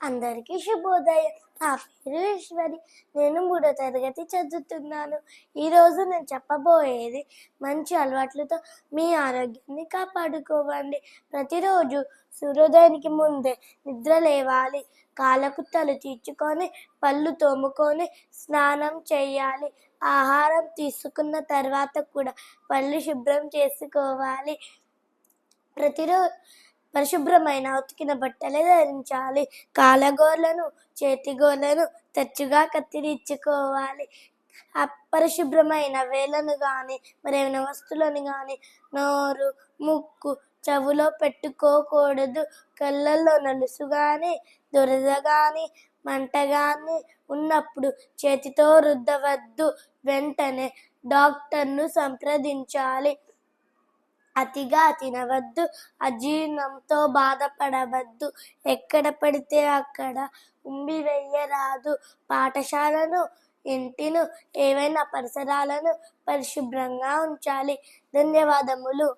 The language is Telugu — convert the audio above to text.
అందరికీ శుభోదయం. నా పేరు ఈశ్వరి. నేను మూడో తరగతి చదువుతున్నాను. ఈరోజు నేను చెప్పబోయేది మంచి అలవాట్లతో మీ ఆరోగ్యాన్ని కాపాడుకోవండి. ప్రతిరోజు సూర్యోదయానికి ముందే నిద్ర లేవాలి. కాలకుత్తలు తీర్చుకొని పళ్ళు తోముకొని స్నానం చేయాలి. ఆహారం తీసుకున్న తర్వాత కూడా పళ్ళు శుభ్రం చేసుకోవాలి. ప్రతిరోజు పరిశుభ్రమైన ఉతికిన బట్టలే ధరించాలి. కాలగోర్లను చేతిగోర్లను తరచుగా కత్తిరించుకోవాలి అపరిశుభ్రమైన వేలను కానీ మరేమైనా వస్తువులను కానీ నోరు ముక్కు చెవులో పెట్టుకోకూడదు. కళ్ళల్లో నలుసు కానీ దురద కానీ మంట కానీ ఉన్నప్పుడు చేతితో రుద్దవద్దు. వెంటనే డాక్టర్ను సంప్రదించాలి. అతిగా తినవద్దు అజీర్ణంతో బాధపడవద్దు. ఎక్కడ పడితే అక్కడ ఉమ్మి వేయరాదు పాఠశాలను ఇంటిను ఏవైనా పరిసరాలను పరిశుభ్రంగా ఉంచాలి. ధన్యవాదములు.